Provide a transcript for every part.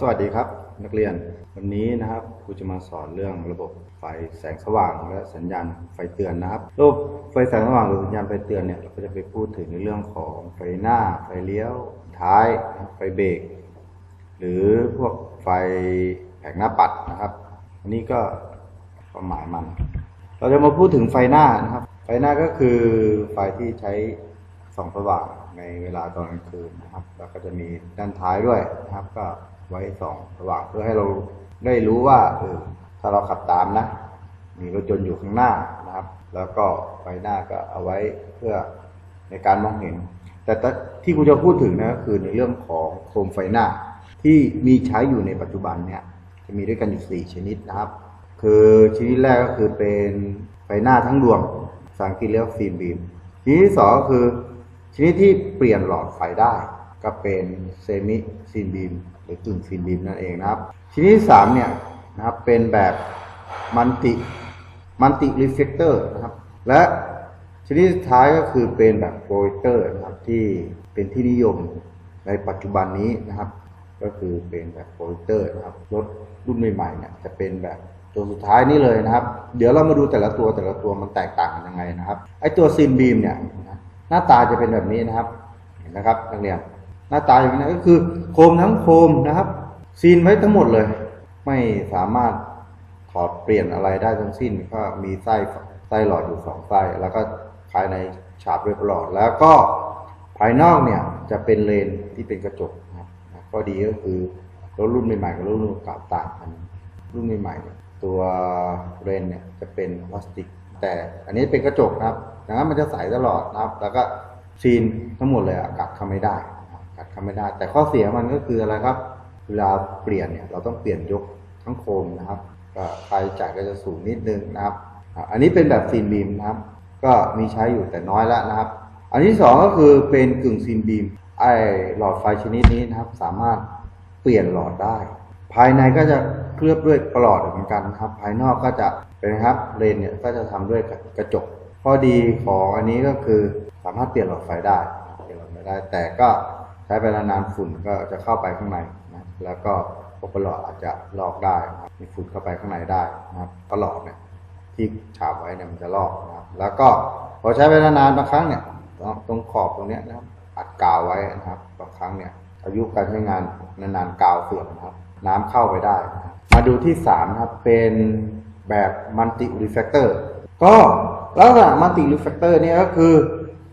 สวัสดีครับ นักเรียนวันนี้นะครับครูจะมาสอนเรื่องระบบไฟแสงสว่างและสัญญาณไฟเตือนนะครับระบบไฟแสงสว่างหรือสัญญาณไฟเตือนเนี่ยเราก็จะไปพูดถึงในเรื่องของไฟหน้า ไฟเลี้ยวท้ายไฟเบรกหรือพวกไฟแผงหน้าปัดนะครับอันนี้ก็ความหมายมัน เราจะมาพูดถึงไฟหน้านะครับ ไฟหน้าก็คือไฟที่ใช้ส่องสว่างในเวลาตอนกลางคืนนะครับ แล้วก็จะมีด้านท้ายด้วยนะครับก็ ไว้ส่องสว่างเพื่อให้เราได้รู้ว่าเออถ้าเราขับตามนะ มีรถยนต์อยู่ข้างหน้านะครับ แล้วก็ไฟหน้าก็เอาไว้เพื่อในการมองเห็น แต่ที่กูจะพูดถึงนะก็คือในเรื่องของโคมไฟหน้า ที่มีใช้อยู่ในปัจจุบันเนี่ย จะมีด้วยกันอยู่สี่ชนิดนะครับ คือชนิดแรกก็คือเป็นไฟหน้าทั้งดวงภาษาอังกฤษเรียกฟิล์มบีมชนิดที่สองก็คือชนิดที่เปลี่ยนหลอดไฟได้ ก็เป็นเซมิซีนบีม หรือกึ่งซีนบีมนั่นเองนะครับชนิดที่สามเนี่ยนะครับเป็นแบบมันติมันติรีเฟกเตอร์นะครับ และชนิดสุดท้ายก็คือเป็นแบบโปรเจคเตอร์นะครับที่เป็นที่นิยมในปัจจุบันนี้นะครับ ก็คือเป็นแบบโปรเจคเตอร์นะครับรถรุ่นใหม่ๆเนี่ยจะเป็นแบบตัวสุดท้ายนี่เลยนะครับ เดี๋ยวเรามาดูแต่ละตัวแต่ละตัวมันแตกต่างกันยังไงนะครับไอตัวซีนบีมเนี่ยหน้าตาจะเป็นแบบนี้นะครับเห็นนะครับนักเรียน หน้าตาอย่างนี้ก็คือโคมทั้งโคมนะครับ ซีนไว้ทั้งหมดเลย ไม่สามารถถอดเปลี่ยนอะไรได้ทั้งสิ้นก็มีไส้ไส้หลอดอยู่สองไส้แล้วก็ภายในฉาบด้วยหลอด แล้วก็ภายนอกเนี่ยจะเป็นเลนที่เป็นกระจกนะครับข้อดีก็คือรถรุ่นใหม่ๆกับรถรุ่นเก่าต่างกันรุ่นใหม่ๆเนี่ยตัวเรนเนี่ยจะเป็นพลาสติก แต่อันนี้เป็นกระจกนะครับดังนั้นมันจะใสตลอดนะครับ แล้วก็ซีนทั้งหมดเลยอะกัดเข้าไม่ได้ นะครับกัดเข้าไม่ได้ แต่ข้อเสียมันก็คืออะไรครับ เวลาเปลี่ยนเนี่ยเราต้องเปลี่ยนยกทั้งโคมนะครับก็ค่าใช้จ่ายก็จะสูงนิดนึงนะครับ อันนี้เป็นแบบซีนบีมนะครับ ก็มีใช้อยู่แต่น้อยแล้วนะครับ อันที่สองก็คือเป็นกึ่งซีนบีมไอหลอดไฟชนิดนี้นะครับ สามารถเปลี่ยนหลอดได้ ภายในก็จะเคลือบด้วยปลอดเหมือนกันนะครับ ภายนอกก็จะเป็นครับเลนเนี่ยก็จะทำด้วยกระจกข้อดีของอันนี้ก็คือสามารถเปลี่ยนหลอดไฟได้เปลี่ยนหลอดไฟได้ แต่ก็ ใช้ไปนานๆฝุ่นก็จะเข้าไปข้างในนะแล้วก็พวกปลอดอาจจะลอกได้นะมีฝุ่นเข้าไปข้างในได้นะครับปลอดเนี่ยที่ฉาบไว้เนี่ยมันจะลอกนะครับแล้วก็พอใช้ไปนานๆบางครั้งเนี่ยตรงขอบตรงเนี้ยนะครับอัดกาวไว้นะครับบางครั้งเนี่ยอายุการใช้งานนานๆกาวเสื่อมนะครับ น้ำเข้าไปได้นะมาดูที่3ครับเป็นแบบมัลติรีเฟกเตอร์ก็ลักษณะมัลติรีเฟกเตอร์เนี่ยก็คือ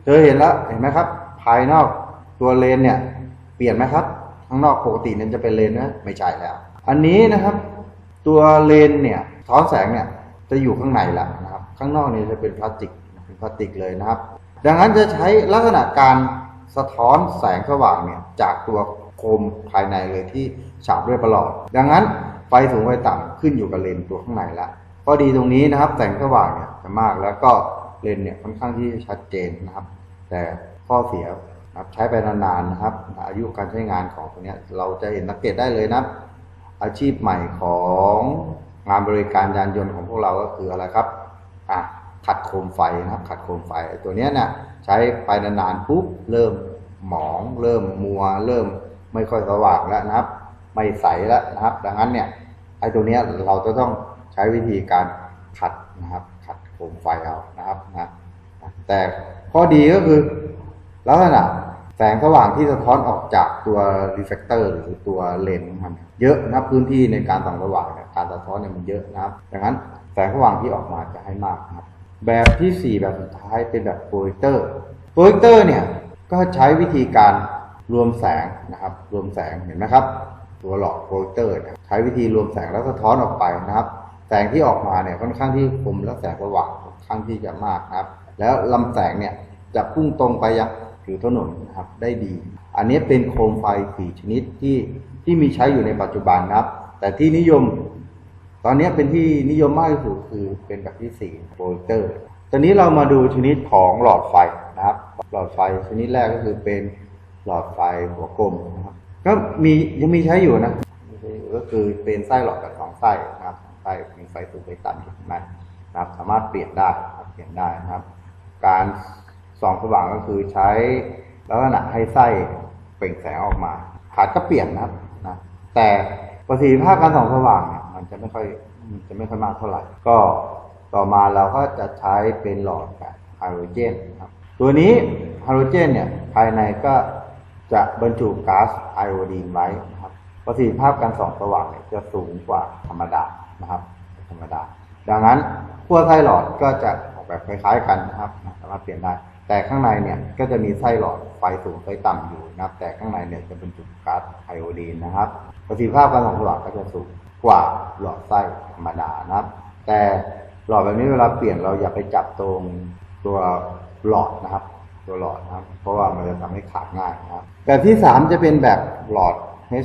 เธอเห็นแล้วเห็นไหมครับ ภายนอก ตัวเลนเนี่ยเปลี่ยนไหมครับ ข้างนอกปกติเนี่ยจะเป็นเลนนะไม่ใช่แล้ว อันนี้นะครับ ตัวเลนเนี่ยท้อนแสงเนี่ยจะอยู่ข้างในแล้วนะครับ ข้างนอกเนี่ยจะเป็นพลาสติกเป็นพลาสติกเลยนะครับ ดังนั้นจะใช้ลักษณะการสะท้อนแสงสว่างเนี่ยจากตัวโคมภายในเลยที่ฉาบด้วยประหลอด ดังนั้นไฟสูงไฟต่ำขึ้นอยู่กับเลนตัวข้างในละข้อดีตรงนี้นะครับแสงสว่างเนี่ยจะมากแล้วก็เลนเนี่ยค่อนข้างที่ชัดเจนนะครับ แต่ข้อเสีย ครับใช้ไปนานๆนะครับ อายุการใช้งานของตัวนี้เราจะเห็นสังเกตได้เลยนะอาชีพใหม่ของงานบริการยานยนต์ของพวกเราก็คืออะไรครับอะขัดโคมไฟนะครับขัดโคมไฟตัวนี้เนี่ยใช้ไปนานๆปุ๊บเริ่มหมอง เริ่มมัว เริ่มไม่ค่อยสว่างแล้วนะครับ ไม่ใสแล้วนะครับ ดังนั้นเนี่ยไอ้ตัวนี้เราจะต้องใช้วิธีการขัดนะครับ ขัดโคมไฟเอานะครับนะแต่ข้อดีก็คือ ลักษณะแสงสว่างที่สะท้อนออกจากตัวรีเฟกเตอร์หรือตัวเลนส์ของมันเยอะนะพื้นที่ในการส่องสว่างการสะท้อนเนี่ยมันเยอะนะครับดังนั้นแสงสว่างที่ออกมาจะให้มากนะครับ แบบที่ 4 แบบสุดท้ายเป็นแบบโปรเจคเตอร์โปรเจคเตอร์เนี่ยก็ใช้วิธีการรวมแสงนะครับรวมแสงเห็นไหมครับ ตัวหลอดโปรเจคเตอร์ใช้วิธีรวมแสงแล้วสะท้อนออกไปนะครับ แสงที่ออกมาเนี่ยค่อนข้างที่คมและแสงสว่างค่อนข้างที่จะมากครับ แล้วลำแสงเนี่ยจะพุ่งตรงไปยัง ผิวถนนนะครับได้ดี อันนี้เป็นโคมไฟสี่ชนิดที่ที่มีใช้อยู่ในปัจจุบันนะครับ แต่ที่นิยม ตอนนี้เป็นที่นิยมมากที่สุดคือเป็นแบบที่สี่โปรเจคเตอร์ตอนนี้เรามาดูชนิดของหลอดไฟนะครับ หลอดไฟชนิดแรกก็คือเป็นหลอดไฟหัวกลมนะครับ ก็มียังมีใช้อยู่นะก็คือเป็นไส้หลอดกับสองไส้นะครับไส้มีไฟสูงไฟต่ำอยู่ข้างในนะครับ สามารถเปลี่ยนได้เปลี่ยนได้นะครับ การ ส่องสว่างก็คือใช้ลักษณะให้ไส้เปล่งแสงออกมา ขาดก็เปลี่ยนนะครับนะแต่ประสิทธิภาพการส่องสว่างเนี่ยมันจะไม่ค่อยจะไม่ค่อยมากเท่าไหร่ ก็ต่อมาเราก็จะใช้เป็นหลอดแบบไฮโดรเจนครับตัวนี้ไฮโดรเจนเนี่ยภายในก็จะบรรจุก๊าซไอโอดีนไว้นะครับประสิทธิภาพการส่องสว่างเนี่ยจะสูงกว่าธรรมดานะครับธรรมดา ดังนั้นขั้วไส้หลอดก็จะออกแบบคล้ายๆกันนะครับสามารถเปลี่ยนได้ แต่ข้างในเนี่ยก็จะมีไส้หลอดไฟสูงไฟต่ำอยู่นะครับ แต่ข้างในเนี่ยจะเป็นจุก๊าซไอโอดีนนะครับ ประสิทธิภาพการส่องสว่างก็จะสูงกว่าหลอดไส้ธรรมดานะครับ แต่หลอดแบบนี้เวลาเปลี่ยนเราอย่าไปจับตรงตัวหลอดนะครับ ตัวหลอดนะครับ เพราะว่ามันจะทำให้ขาดง่ายนะครับ แบบที่ 3 จะเป็นแบบหลอด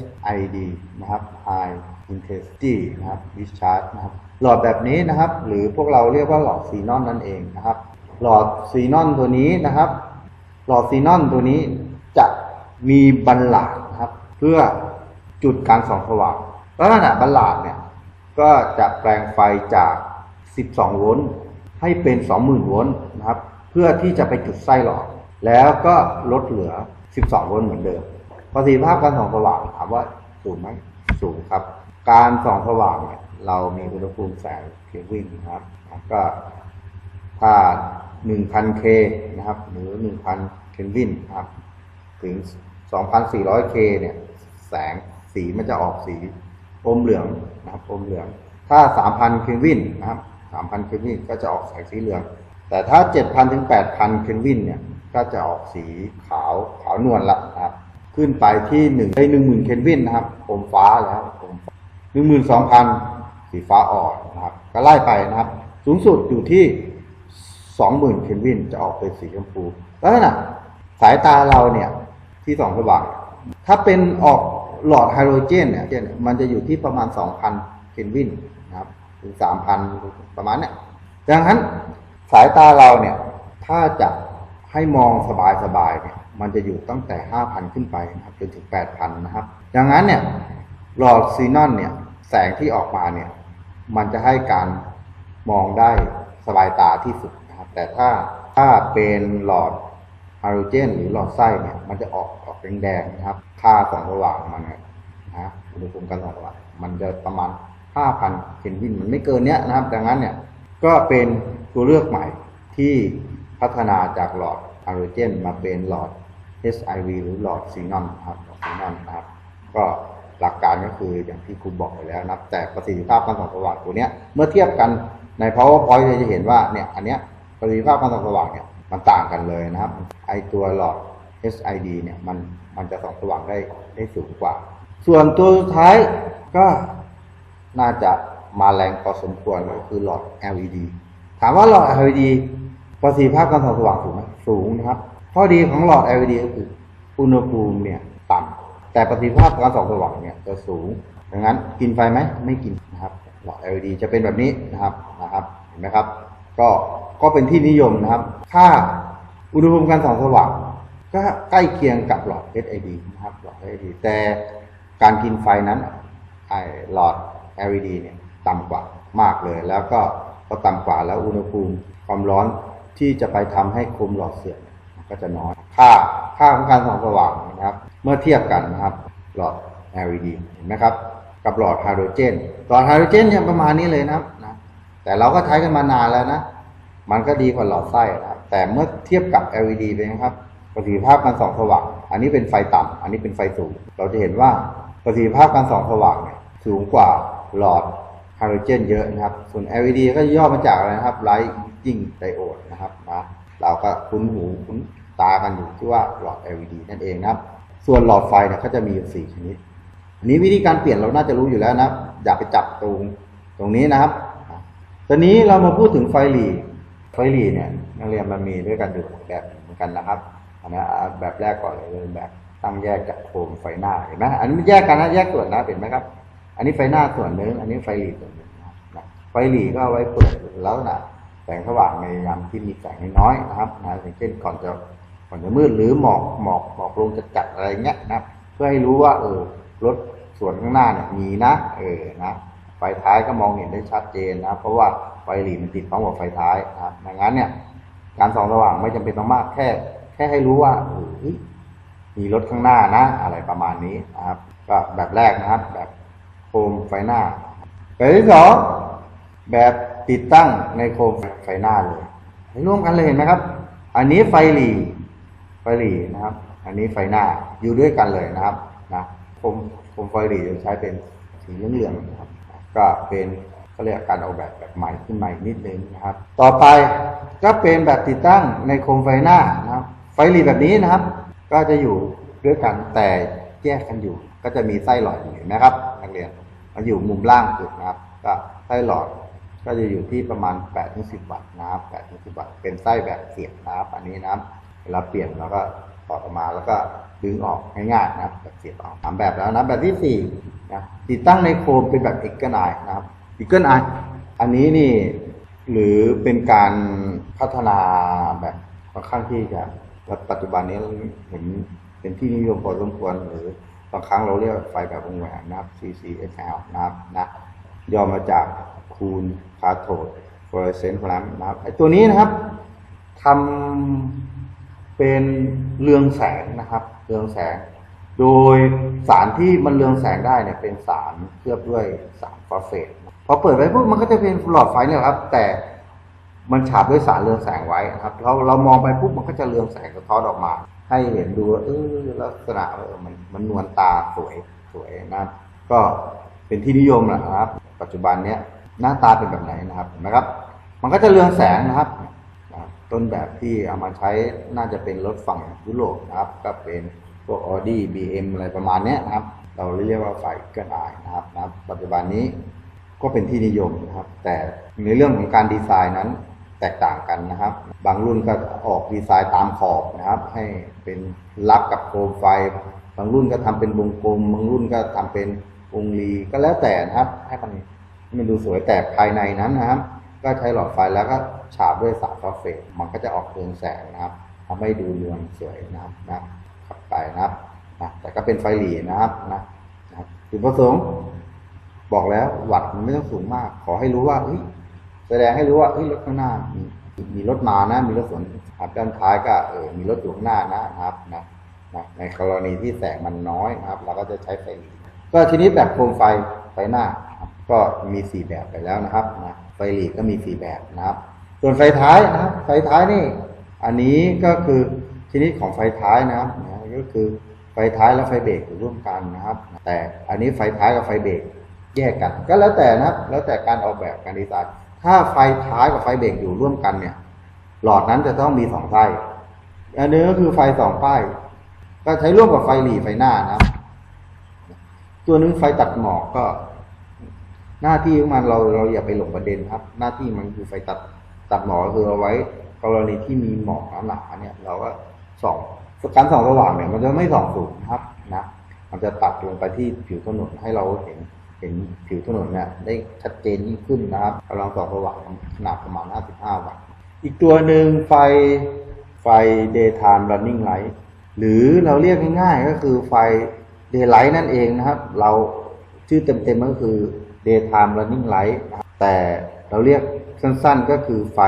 HID นะครับ High Intensity นะครับ Discharge นะครับ หลอดแบบนี้นะครับ หรือพวกเราเรียกว่าหลอดซีนอนนั่นเองนะครับ หลอดซีนอนตัวนี้นะครับ หลอดซีนอนตัวนี้จะมีบันหลาดนะครับ เพื่อจุดการส่องสว่างลักษณะบันหลาดเนี่ยก็จะแปลงไฟจาก 12 โวลต์ให้เป็น 20,000 โวลต์นะครับ เพื่อที่จะไปจุดไส้หลอด แล้วก็ลดเหลือ 12 โวลต์เหมือนเดิมประสิทธิภาพการส่องสว่างถามว่าสูงไหมสูงครับ การส่องสว่างเนี่ยเรามีอุณหภูมิแสงเคลวินนะครับ ก็ ถ้า1,000 K นะครับ หรือ 1,000 เคลวินครับถึง 2,400 K เนี่ย แสงสีมันจะออกสีอมเหลืองนะครับอมเหลือง ถ้า 3,000 เคลวินนะครับ 3,000 เคลวินก็จะออกแสงสีเหลือง แต่ถ้า 7,000 ถึง 8,000 เคลวินเนี่ย ก็จะออกสีขาวขาวนวลละนะครับ ขึ้นไปที่1ได้10,000 เคลวินนะครับอมฟ้าแล้วอมฟ้าหนึ่งหมื่นสองพันสีฟ้าอ่อนนะครับ ก็ไล่ไปนะครับ สูงสุดอยู่ที่ สองหมื่นเคลวินจะออกเป็นสีชมพูลักษณะสายตาเราเนี่ยที่สองสว่างถ้าเป็นออกหลอดไฮโดรเจนเนี่ยมันจะอยู่ที่ประมาณสองพันเคลวินนะครับถึงสามพันประมาณเนี้ยดังนั้นสายตาเราเนี่ยถ้าจะให้มองสบายๆเนี่ยมันจะอยู่ตั้งแต่ห้าพันขึ้นไปนะครับจนถึงแปดพันนะครับ ดังนั้นเนี่ยหลอดซีนอนเนี่ยแสงที่ออกมาเนี่ยมันจะให้การมองได้สบายตาที่สุด แต่ถ้าถ้าเป็นหลอดไฮโดรเจน หรือหลอดไส้เนี่ยมันจะออกออกแดงๆนะครับค่าสองสว่างมันนี่ยนะอุณหภูมิการสองสว่างมันจะประมาณ 5,000 เคลวินมันไม่เกินเนี้ยนะครับ ดังนั้นเนี่ยก็เป็นตัวเลือกใหม่ที่พัฒนาจากหลอดไฮโดรเจน มาเป็นหลอด SIV หรือหลอดซีนอนครับหลอดซีนอนนะครับ ก็หลักการก็คืออย่างที่คุณบอกไปแล้วนะครับแต่ประสิทธิภาพการส่องสว่างตัวเนี้ยเมื่อเทียบกันใน powerpoint เราจะเห็นว่าเนี่ยอันเนี้ย ประสิทธิภาพการส่องสว่างเนี่ยมันต่างกันเลยนะครับ ไอตัวหลอด SID เนี่ยมันมันจะส่องสว่างได้ได้สูงกว่า ส่วนตัวสุดท้ายก็น่าจะมาแรงพอสมควรก็คือหลอด LED ถามว่าหลอด LED ประสิทธิภาพการส่องสว่างสูงไหมสูงนะครับ ข้อดีของหลอด LED ก็คืออุณหภูมิเนี่ยต่ำแต่ประสิทธิภาพการส่องสว่างเนี่ยจะสูง ดังนั้นกินไฟไหมไม่กินนะครับ หลอด LED จะเป็นแบบนี้นะครับนะครับ เห็นไหมครับ ก็ ก็เป็นที่นิยมนะครับถ้าอุณหภูมิการส่องสว่างก็ใกล้เคียงกับหลอด LED นะครับหลอด LED แต่การกินไฟนั้นไอหลอด LED เนี่ยต่ำกว่ามากเลย แล้วก็พอต่ำกว่าแล้วอุณหภูมิความร้อนที่จะไปทำให้โคมหลอดเสื่อมก็จะน้อย ค่าค่าของการส่องสว่างนะครับ เมื่อเทียบกันนะครับหลอด LED เห็นไหมครับ กับหลอดไฮโดรเจน หลอดไฮโดรเจนเนี่ยประมาณนี้เลยนะครับนะแต่เราก็ใช้กันมานานแล้วนะ มันก็ดีกว่าหลอดไส้นะครับแต่เมื่อเทียบกับ LED เป็นไงครับ ประสิทธิภาพการส่องสว่าง อันนี้เป็นไฟต่ำอันนี้เป็นไฟสูง เราจะเห็นว่าประสิทธิภาพการส่องสว่างเนี่ยสูงกว่าหลอดไฮโดรเจนเยอะนะครับ ส่วน LED ก็ย่อมาจากอะไรนะครับ Light Emitting Diode นะครับนะเราก็คุ้นหูคุ้นตากันอยู่ที่ว่าหลอด LED นั่นเองนะครับ ส่วนหลอดไฟเนี่ยเขาจะมีอยู่สี่ชนิด อันนี้วิธีการเปลี่ยนเราน่าจะรู้อยู่แล้วนะครับอย่าไปจับตรงตรงนี้นะครับ ตอนนี้เรามาพูดถึงไฟหลี ไฟหลีเนี่ยนักเรียนมันมีด้วยกันอยู่แบบเหมือนกันนะครับ อันนี้แบบแรกก่อนเลยเแบบตั้งแยกจากโคมไฟหน้าเห็นไหมอันนี้มันแยกกันนะแยกส่วนนะเห็นไหมครับ อันนี้ไฟหน้าส่วนหนึ่งอันนี้ไฟหลีส่วนหนึ่งนะไฟหลีก็เอาไว้เปิดแล้วนะแสงสว่างในยามที่มีแสงน้อยนะครับนะอย่างเช่นก่อนจะก่อนจะมืดหรือหมอกหมอกหมอกลงจะจัดอะไรเงี้ยนะเพื่อให้รู้ว่า เออรถส่วนข้างหน้าเนี่ยมีนะ เออนะไฟท้ายก็มองเห็นได้ชัดเจนนะ เพราะว่า ไฟหลีมันติดพร้อมกับไฟท้ายนะครับดังนั้นเนี่ย การส่องสว่างไม่จำเป็นต้องมากแค่ แค่ให้รู้ว่าเอ้ยมีรถข้างหน้านะ อะไรประมาณนี้นะครับ ก็แบบแรกนะครับ แบบโคมไฟหน้าแบบที่สองแบบติดตั้งในโคมไฟหน้าเลยให้ร่วมกันเลยเห็นไหมครับ อันนี้ไฟหลีไฟหลีนะครับ อันนี้ไฟหน้าอยู่ด้วยกันเลยนะครับนะโคมโคมไฟหลีจะใช้เป็นสีเหลืองๆนะครับ ก็เป็น เขาเรียกการออกแบบแบบใหม่ขึ้นใหม่นิดนึงนะครับ ต่อไปก็เป็นแบบติดตั้งในโคมไฟหน้านะครับ ไฟหลีแบบนี้นะครับ ก็จะอยู่ด้วยกันแต่แยกกันอยู่ ก็จะมีไส้หลอดอยู่เห็นไหมครับนักเรียนมันอยู่มุมล่างสุดนะครับ ก็ไส้หลอดก็จะอยู่ที่ประมาณ8ถึง10 วัตต์นะครับ8ถึง10 วัตต์ เป็นไส้แบบเสียบนะครับ อันนี้นะครับเวลาเปลี่ยนเราก็ถอออกมาแล้วก็ดึงออกง่ายๆนะครับแบบเสียบออกสามแบบแล้วนะแบบที่สี่นะติดตั้งในโคมเป็นแบบเอกนายนะครับ เอกนายอันนี้นี่หรือเป็นการพัฒนาแบบค่อนข้างที่จะปัจจุบันนี้เราเห็นเป็นที่นิยมพอสมควรหรือบางครั้งเราเรียกไฟแบบวงแหวนนะครับ CCSL นะครับนะย่อมาจากคูณคาโทดฟลูออเรสเซนต์แลมนะครับไอตัวนี้นะครับทำเป็นเรืองแสงนะครับ เรืองแสง โดยสารที่มันเรืองแสงได้เนี่ยเป็นสารเคลือบด้วยสารฟอสเฟต พอเปิดไว้ปุ๊บมันก็จะเป็นหลอดไฟเนี่ยครับ แต่มันฉาบด้วยสารเรืองแสงไว้นะครับเราเรามองไปปุ๊บมันก็จะเรืองแสงสะท้อนออกมา ให้เห็นดูว่าเออลักษณะมันมันนวลตาสวยสวยนะก็เป็นที่นิยมแหละนะครับ ปัจจุบันเนี้ยหน้าตาเป็นแบบไหนนะครับนไหมครับ มันก็จะเรืองแสงนะครับ ต้นแบบที่เอามาใช้น่าจะเป็นรถฝั่งยุโรปนะครับ ก็เป็นพวก Audi BM อะไรประมาณนี้นะครับ เราเรียกว่าไฟเกินอายนะครับนะครับ ปัจจุบันนี้ ก็เป็นที่นิยมนะครับ แต่ในเรื่องของการดีไซน์นั้นแตกต่างกันนะครับ บางรุ่นก็ออกดีไซน์ตามขอบนะครับ ให้เป็นรับกับโคมไฟ บางรุ่นก็ทำเป็นวงกลม บางรุ่นก็ทำเป็นวงรีก็แล้วแต่นะครับ ให้มันมันดูสวยแต่ภายในนั้นนะครับ ก็ใช้หลอดไฟแล้วก็ฉาบด้วยสารฟอสเฟตมันก็จะออกเรืองแสงนะครับทำให้ดูเรืองสวยนะครับนะขับไปนะครับนะแต่ก็เป็นไฟหลีนะครับนะนะครับจุดประสงค์ บอกแล้ววัดมันไม่ต้องสูงมาก ขอให้รู้ว่าแสดงให้รู้ว่าเฮ้ยรถข้างหน้ามีมีรถมานะ มีรถสวนขับด้านท้ายก็เออมีรถอยู่ข้างหน้านะครับนะนะในกรณีที่แสงมันน้อยนะครับ เราก็จะใช้ไฟหลีก็ทีนี้แบบโคมไฟไฟหน้า ก็มีสี่แบบไปแล้วนะครับนะไฟหลีกก็มีสี่แบบนะครับ ส่วนไฟท้ายนะครับไฟท้ายนี่ อันนี้ก็คือชนิดของไฟท้ายนะครับก็คือไฟท้ายและไฟเบรกอยู่ร่วมกันนะครับ แต่อันนี้ไฟท้ายกับไฟเบรก แยกกัน ก็แล้วแต่นะครับ แล้วแต่การออกแบบการดีไซน์ ถ้าไฟท้ายกับไฟเบรกอยู่ร่วมกันเนี่ย หลอดนั้นจะต้องมีสองไส้อันนี้ก็คือไฟสองป้าย ก็ใช้ร่วมกับไฟหลีไฟหน้านะครับ ตัวนึงไฟตัดหมอกก็ หน้าที่ของมันเราเราอย่าไปหลงประเด็นครับ หน้าที่มันคือไฟตัดตัดหมอกคือเอาไว้กรณีที่มีหมอกหนาๆเนี่ย เราก็ส่องการส่องสว่างเนี่ย มันจะไม่ส่องสูงนะครับนะ มันจะตัดลงไปที่ผิวถนนให้เราเห็น เห็นผิวถนนเนี่ยได้ชัดเจนยิ่งขึ้นนะครับกำลังส่องสว่างขนาดประมาณ 55 วัตต์ อีกตัวหนึ่งไฟไฟ daytime running light หรือเราเรียกง่ายๆก็คือไฟ daylight นั่นเองนะครับ เราชื่อเต็มๆก็คือ daytime running light แต่เราเรียกสั้นๆก็คือไฟ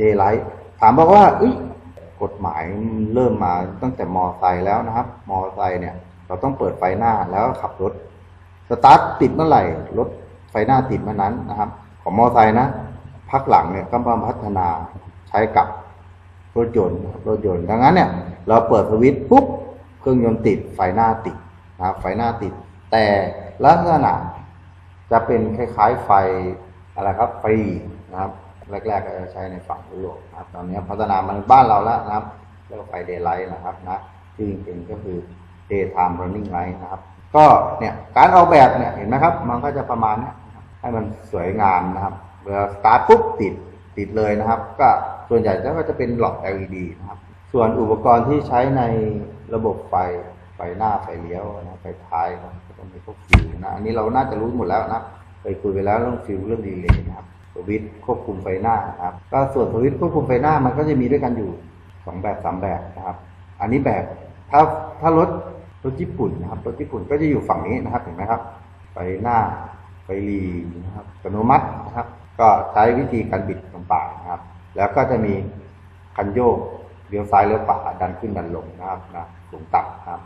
daylight ถามบอกว่ากฎหมายเริ่มมาตั้งแต่มอไซค์แล้วนะครับ มอไซค์เนี่ย เราต้องเปิดไฟหน้าแล้วขับรถ สตาร์ทติดเมื่อไหร่ รถไฟหน้าติดเมื่อนั้นนะครับ ของมอไซค์นะ พักหลังเนี่ยก็มาพัฒนาใช้กับรถยนต์รถยนต์ดังนั้นเนี่ย เราเปิดสวิตช์ปุ๊บเครื่องยนต์ติดไฟหน้าติดนะครับไฟหน้าติด แต่ลักษณะจะเป็นคล้าย ๆไฟอะไรครับไฟนะครับแรกๆก็จะใช้ในฝั่งยุโรปนะครับ ตอนนี้พัฒนามาในบ้านเราแล้วนะครับเรียกว่าไฟเดย์ไลท์นะครับนะที่จริงๆก็คือ daytime running light นะครับ ก็เนี่ยการออกแบบเนี่ยเห็นไหมครับ มันก็จะประมาณนี้ให้มันสวยงามนะครับเวลาสตาร์ทปุ๊บติดติดเลยนะครับ ก็ส่วนใหญ่ก็จะเป็นหลอด LED นะครับ ส่วนอุปกรณ์ที่ใช้ในระบบไฟไฟหน้าไฟเลี้ยวนะไฟท้ายนะก็ต้องมีพวกฟิวนะอันนี้เราน่าจะรู้หมดแล้วนะเคยคุยไปแล้วเรื่องฟิวเรื่องดีเลย์นะครับสวิตควบคุมไฟหน้านะครับ ก็ส่วนสวิตควบคุมไฟหน้ามันก็จะมีด้วยกันอยู่สองแบบสามแบบนะครับ อันนี้แบบถ้าถ้ารถ รถญี่ปุ่นนะครับ รถญี่ปุ่นก็จะอยู่ฝั่งนี้นะครับเห็นไหมครับไฟหน้าไฟลีนะครับอัตโนมัตินะครับ ก็ใช้วิธีการบิดต่างนะครับ แล้วก็จะมีคันโยกเลี้ยวซ้ายเลี้ยวขวาดันขึ้นดันลงนะครับนะสูงต่ำนะครับ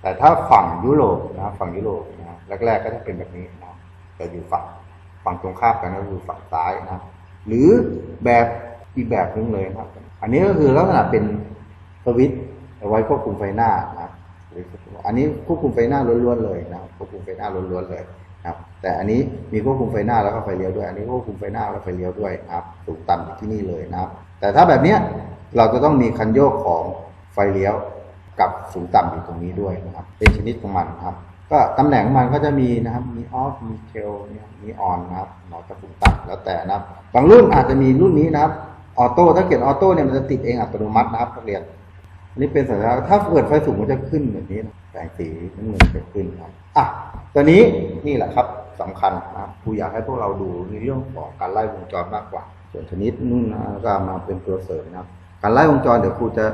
แต่ถ้าฝั่งยุโรปนะฝั่งยุโรปนะแรกๆก็จะเป็นแบบนี้นะแต่อยู่ฝั่งฝั่งตรงข้ามกันก็คือฝั่งซ้ายนะหรือแบบอีกแบบนึงเลยนะครับ อันนี้ก็คือลักษณะเป็นสวิตช์เอาไว้ควบคุมไฟหน้านะครับ อันนี้ควบคุมไฟหน้าล้วนๆเลยนะครับควบคุมไฟหน้าล้วนๆเลยครับแต่อันนี้มีควบคุมไฟหน้าแล้วก็ไฟเลี้ยวด้วย อันนี้ควบคุมไฟหน้าแล้วไฟเลี้ยวด้วยครับสูงต่ำอยู่ที่นี่เลยนะครับ แต่ถ้าแบบเนี้ยเราจะต้องมีคันโยกของไฟเลี้ยวกับสูงต่ำอยู่ตรงนี้ด้วยนะครับ เป็นชนิดของมันครับ ก็ตำแหน่งของมันก็จะมีนะครับ มีออฟ มีเทลเนี่ยมีออนนะครับหมอจะสูงต่ำแล้วแต่นะครับ บางรุ่นอาจจะมีรุ่นนี้นะครับ ออโต้ ถ้าเกิดออโต้เนี่ยมันจะติดเองอัตโนมัตินะครับนักเรียน นนี้เป็นสัญลักษณ์ถ้าเปิดไฟสูงมันจะขึ้นแบบนี้นะแสงสีน้ำเงินจะขึ้นครับอะตัวนี้นี่แหละครับสำคัญนะครับครูอยากให้พวกเราดูในเรื่องของการไล่วงจรมากกว่า ส่วนชนิดนู่นนะก็มาเป็นตัวเสริมนะครับการไล่วงจรเดี๋ยวครูจะ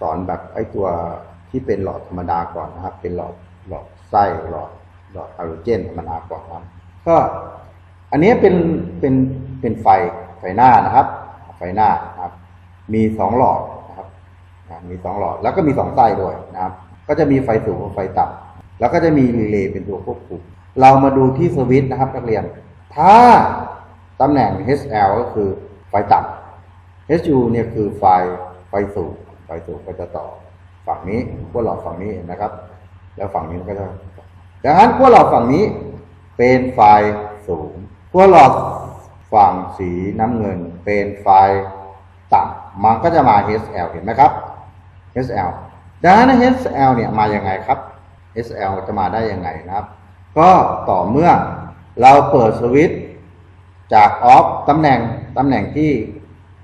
สอนแบบไอ้ตัวที่เป็นหลอดธรรมดาก่อนนะครับ เป็นหลอดหลอดไส้หลอดหลอดฮาโลเจนธรรมดาก่อนนะครับก็อันนี้เป็นเป็นเป็นไฟไฟหน้านะครับ ไฟหน้านะครับ มีสองหลอด นะมีสองหลอด แล้วก็มีสองไส้ด้วยนะครับ ก็จะมีไฟสูงกับไฟต่ำแล้วก็จะมีรีเลย์เป็นตัวควบคุม เรามาดูที่สวิตช์นะครับนักเรียน ถ้าตำแหน่ง HL ก็คือไฟต่ำ HU เนี่ยคือไฟไฟสูง ไฟสูงก็จะต่อฝั่งนี้ขั้วหลอดฝั่งนี้นะครับ แล้วฝั่งนี้ก็จะดังนั้นขั้วหลอดฝั่งนี้เป็นไฟสูงขั้วหลอดฝั่งสีน้ำเงินเป็นไฟต่ำมันก็จะมา HL เห็นไหมครับ SL ดังนั้น SL เนี่ยมาอย่างไงครับ SL จะมาได้ยังไงนะครับ ก็ต่อเมื่อเราเปิดสวิตช์จากออฟตำแหน่งตำแหน่งที่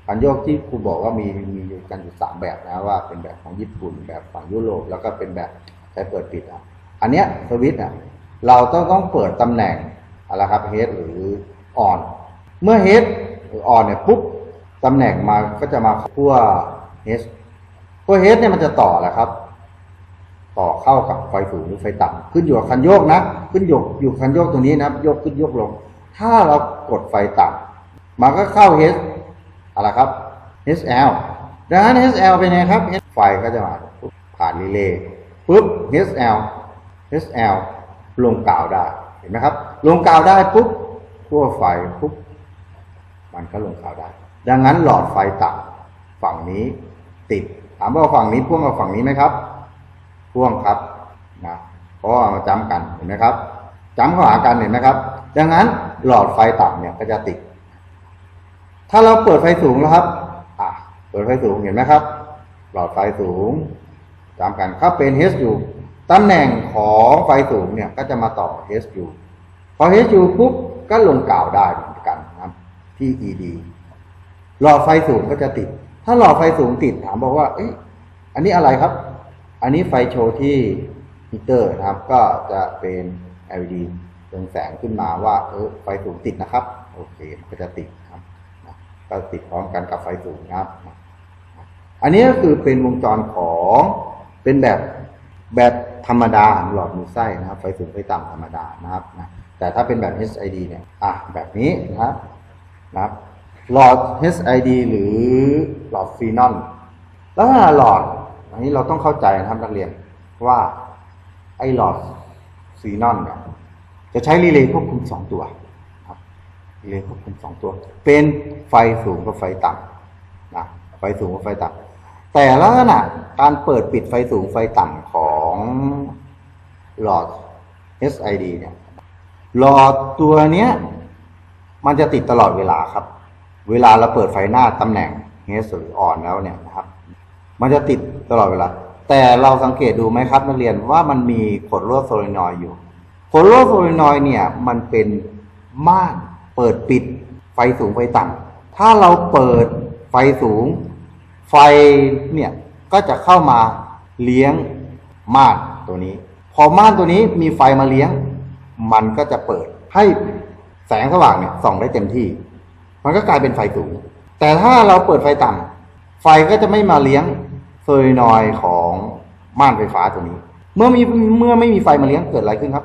คันโยกที่ครูบอกว่ามีมีอยู่กันอยู่สามแบบนะว่าเป็นแบบของญี่ปุ่นแบบฝั่งยุโรปแล้วก็เป็นแบบใช้เปิดปิดอะอันเนี้ยสวิตช์อะเราต้องต้องเปิดตำแหน่งอะไรครับ H หรือ on เมื่อ H หรือ on เนี่ยปุ๊บตำแหน่งมาก็จะมาขั้ว H ตัวเฮดเนี่ยมันจะต่อแหละครับ ต่อเข้ากับไฟสูงหรือไฟต่ำขึ้นอยู่กับคันโยกนะ ขึ้นอยู่อยู่คันโยกตรงนี้นะโยกขึ้นโยกลง ถ้าเรากดไฟต่ำมันก็เข้าเฮดอะไรครับ HL ดังนั้น HL เป็นไงครับไฟก็จะมาผ่านรีเลย์ปุ๊บ HL HL ลงกาวได้เห็นไหมครับ ลงกาวได้ปุ๊บขั้วไฟปุ๊บมันก็ลงกาวได้ ดังนั้นหลอดไฟต่ำฝั่งนี้ติด ถามว่าฝั่งนี้พ่วงกับฝั่งนี้ไหมครับ พ่วงครับนะเพราะว่ามาจำกันเห็นไหมครับจำเข้าหากันเห็นไหมครับ ดังนั้นหลอดไฟต่ำเนี่ยก็จะติด ถ้าเราเปิดไฟสูงแล้วครับอะเปิดไฟสูงเห็นไหมครับ หลอดไฟสูงจำกันครับเป็น HU ตำแหน่งของไฟสูงเนี่ยก็จะมาต่อ HU พอ HU ปุ๊บก็ลงกาวได้เหมือนกันนะครับที่ ED หลอดไฟสูงก็จะติด ถ้าหลอดไฟสูงติดถามบอกว่า เอ๊ะอันนี้อะไรครับ อันนี้ไฟโชว์ที่มิเตอร์นะครับ ก็จะเป็น LED เรืองแสงขึ้นมาว่า เออไฟสูงติดนะครับ โอเคก็จะติดครับก็ติดพร้อมกันกับไฟสูงนะครับ อันนี้ก็คือเป็นวงจรของเป็นแบบแบบธรรมดาหลอดมือไส้นะครับ ไฟสูงไฟต่ำธรรมดานะครับนะแต่ถ้าเป็นแบบ HID เนี่ย อะแบบนี้นะครับนะครับ หลอด HID หรือหลอดฟีนอลลักษณะหลอด อันนี้เราต้องเข้าใจนะครับนักเรียนว่าไอ้หลอดฟีนอลเนี่ยจะใช้รีเลย์ควบคุมสองตัวรีเลย์ควบคุมสองตัว เป็นไฟสูงกับไฟต่ำนะไฟสูงกับไฟต่ำแต่ลักษณะการเปิดปิดไฟสูงไฟต่ำของหลอด SID เนี่ยหลอดตัวเนี้ย มันจะติดตลอดเวลาครับ เวลาเราเปิดไฟหน้าตำแหน่งเฮสหรืออ่อนแล้วเนี่ยนะครับ มันจะติดตลอดเวลา แต่เราสังเกตดูไหมครับนักเรียนว่ามันมีขดลวดโซลินอยด์อยู่ ขดลวดโซลินอยด์เนี่ยมันเป็นม่านเปิดปิดไฟสูงไฟต่ำถ้าเราเปิดไฟสูง ไฟเนี่ยก็จะเข้ามาเลี้ยงม่านตัวนี้ พอม่านตัวนี้มีไฟมาเลี้ยง มันก็จะเปิดให้แสงสว่างเนี่ยส่องได้เต็มที่ มันก็กลายเป็นไฟสูง แต่ถ้าเราเปิดไฟต่ำไฟก็จะไม่มาเลี้ยงโซลินอยของม่านไฟฟ้าตัวนี้ เมื่อมีเมื่อไม่มีไฟมาเลี้ยงเกิดอะไรขึ้นครับ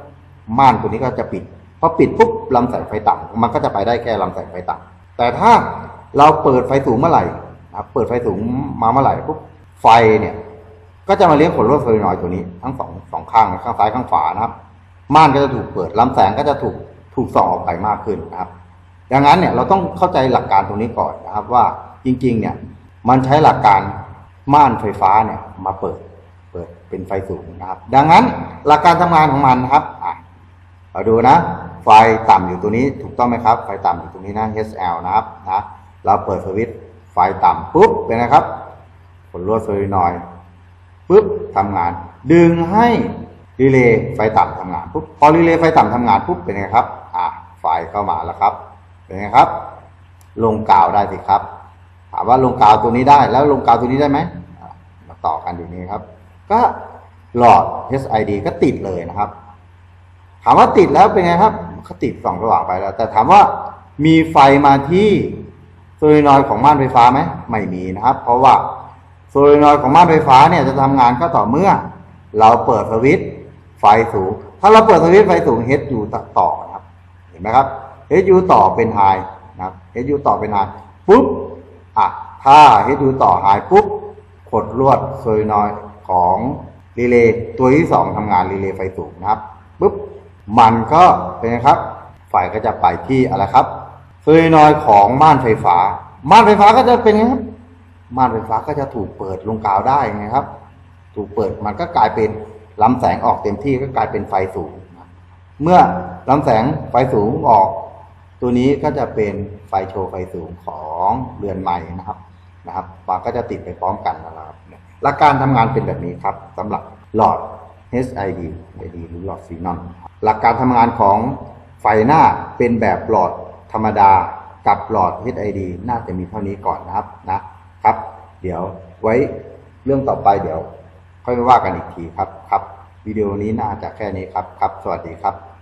ม่านตัวนี้ก็จะปิดพอปิดปุ๊บลำแสงไฟต่ำมันก็จะไปได้แค่ลำแสงไฟต่ำแต่ถ้าเราเปิดไฟสูงเมื่อไหร่นะเปิดไฟสูงมาเมื่อไหร่ปุ๊บไฟเนี่ยก็จะมาเลี้ยงขนลวดโซลินอยตัวนี้ ทั้งสองสองข้างข้างซ้ายข้างขวานะครับ ม่านก็จะถูกเปิดลำแสงก็จะถูกถูกส่องออกไปมากขึ้นนะครับ ดังนั้นเนี่ยเราต้องเข้าใจหลักการตรงนี้ก่อนนะครับว่าจริงๆเนี่ยมันใช้หลักการม่านไฟฟ้าเนี่ยมาเปิดเปิดเป็นไฟสูงนะครับ ดังนั้นหลักการทำงานของมันนะครับอะเราดูนะ ไฟต่ำอยู่ตัวนี้ถูกต้องไหมครับ ไฟต่ำอยู่ตรงนี้นะ HL นะครับนะเราเปิดสวิตช์ไฟต่ำปุ๊บเป็นไงครับผลลวดโซลินอยปุ๊บทำงาน ดึงให้รีเลย์ไฟต่ำทำงานปุ๊บพอรีเลย์ไฟต่ำทำงานปุ๊บเป็นไงครับอะไฟเข้ามาแล้วครับ เป็นไงครับ ลงกาวได้สิครับ ถามว่าลงกาวตัวนี้ได้ แล้วลงกาวตัวนี้ได้ไหมมาต่อกันอยู่นี้ครับ ก็หลอด SID ก็ติดเลยนะครับ ถามว่าติดแล้วเป็นไงครับก็ติดส่องสว่างไปแล้ว แต่ถามว่ามีไฟมาที่โซลินอยด์ของม่านไฟฟ้าไหมไม่มีนะครับ เพราะว่าโซลินอยด์ของม่านไฟฟ้าเนี่ยจะทำงานก็ต่อเมื่อ เราเปิดสวิตช์ไฟสูง ถ้าเราเปิดสวิตช์ไฟสูง HU ต่อนะครับ เห็นไหมครับ HU ต่อเป็นไฮนะครับ HU ต่อเป็นไฮปุ๊บอะถ้า HU ต่อไฮปุ๊บขดลวดโซลินอยของรีเลย์ตัวที่สองทำงานรีเลย์ไฟสูงนะครับปุ๊บมันก็เป็นครับไฟก็จะไปที่อะไรครับโซลินอยของม่านไฟฟ้า ม่านไฟฟ้าก็จะเป็นไงครับม่านไฟฟ้าก็จะถูกเปิดลงกาวได้ไงครับ ถูกเปิดมันก็กลายเป็นลำแสงออกเต็มที่ก็กลายเป็นไฟสูง เมื่อลำแสงไฟสูงออก ตัวนี้ก็จะเป็นไฟโชว์ไฟสูงของเรือนไม้นะครับนะครับมันก็จะติดไปพร้อมกันนะครับหลักการทำงานเป็นแบบนี้ครับสำหรับหลอด HID LED หรือหลอดซีนอนหลักการทำงานของไฟหน้าเป็นแบบหลอดธรรมดากับหลอด HID น่าจะมีเท่านี้ก่อนนะครับนะครับ เดี๋ยวไว้เรื่องต่อไปเดี๋ยว ค่อยว่ากันอีกทีครับครับ วิดีโอนี้น่าจะแค่นี้ครับครับ สวัสดีครับ